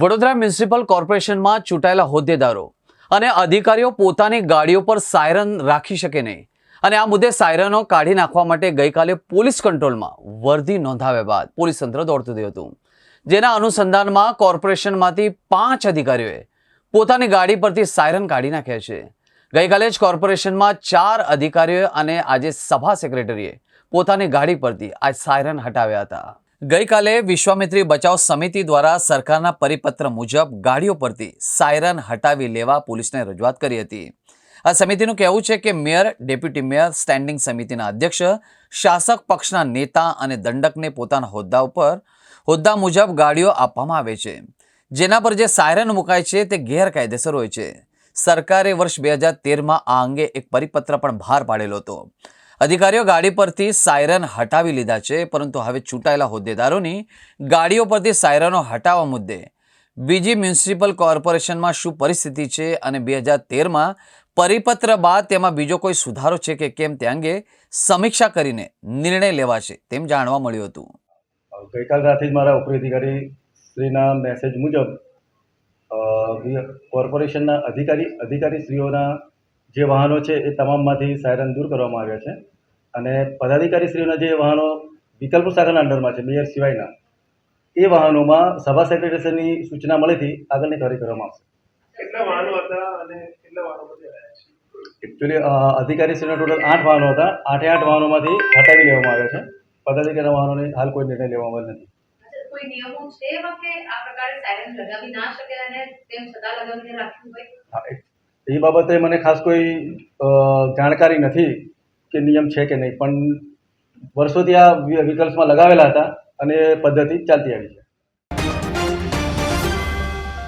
Vadodara municipal કોર્પોરેશનમાં ચૂંટાયેલા હોદ્દેદારો અને અધિકારીઓ પોતાની ગાડીઓ પર સાયરન રાખી શકે નહીં. અને આ મુદ્દે સાયરનો કાઢી નાખવા માટે ગઈકાલે પોલીસ કંટ્રોલમાં વર્દી નોંધાવ્યા બાદ પોલીસ તંત્ર દોડતું થયું હતું. જેના અનુસંધાનમાં કોર્પોરેશનમાંથી પાંચ અધિકારીઓએ પોતાની ગાડી પરથી સાયરન કાઢી નાખ્યા છે. ગઈકાલે જ કોર્પોરેશનમાં ચાર અધિકારીઓ અને આજે સભા સેક્રેટરીએ પોતાની ગાડી પરથી આ સાયરન હટાવ્યા હતા. ગઈકાલે વિશ્વામિત્રી બચાવ સમિતિ દ્વારા સરકારના પરિપત્ર મુજબ ગાડીઓ પરથી સાયરન હટાવી લેવા પોલીસને રજૂઆત કરી હતી. આ સમિતિનું કહેવું છે કે મેયર, ડેપ્યુટી મેયર, સ્ટેન્ડિંગ સમિતિના અધ્યક્ષ, શાસક પક્ષના નેતા અને દંડકને પોતાના હોદ્દા ઉપર, હોદ્દા મુજબ ગાડીઓ આપવામાં આવે છે. જેના પર જે સાયરન મુકાય છે તે ગેરકાયદેસર હોય છે. સરકારે વર્ષ બે હજાર તેરમાં આ અંગે એક પરિપત્ર પણ બહાર પાડેલો હતો. અધિકારીઓ ગાડી પરથી સાયરન હટાવી લીધા છે, પરંતુ હવે ચૂંટાયેલા હોદ્દેદારોની ગાડીઓ પરથી સાયરનો હટાવવા મુદ્દે બીજી મ્યુનિસિપલ કોર્પોરેશનમાં શું પરિસ્થિતિ છે અને બે હજાર તેરમાં પરિપત્ર બાદ તેમાં બીજો કોઈ સુધારો છે કે કેમ તે અંગે સમીક્ષા કરીને નિર્ણય લેવાશે તેમ જાણવા મળ્યું હતું. ગઈકાલ રાતે મારા ઉપરી અધિકારી શ્રીના મેસેજ મુજબ કોર્પોરેશનના અધિકારી અધિકારીશ્રીઓના જે વાહનો છે એ તમામમાંથી સાયરન દૂર કરવામાં આવ્યા છે. અને પદાધિકારીશ્રીઓના જે વાહનો વિકલ્પ શાખાના અંડરમાં છે મેયર સિવાયના એ વાહનોમાં સભા સેક્રેટરીની સૂચના મળીથી આગળની કાર્ય કરવામાં આવશે. કેટલા વાહનો હતા અને કેટલા વાહનો એકચ્યુઅલી અધિકારીશ્રીના ટોટલ આઠ વાહનો હતા. આઠે આઠ વાહનોમાંથી હટાવી લેવામાં આવ્યા છે. પદાધિકારીના વાહનોને હાલ કોઈ નિર્ણય લેવામાં આવેલ નથી. અચ્છા, કોઈ નિયમો છે કે આ પ્રકારે સાયરન લગાવી ના શકે અને તેમ છતાં લગાવીને રાખ્યું હોય? હા, એ- બાબતે મને ખાસ કોઈ જાણકારી નથી કે નિયમ છે કે નહીં, પણ વર્ષોથી આ વિકલ્પમાં લગાવેલા હતા અને પદ્ધતિ ચાલતી આવી છે.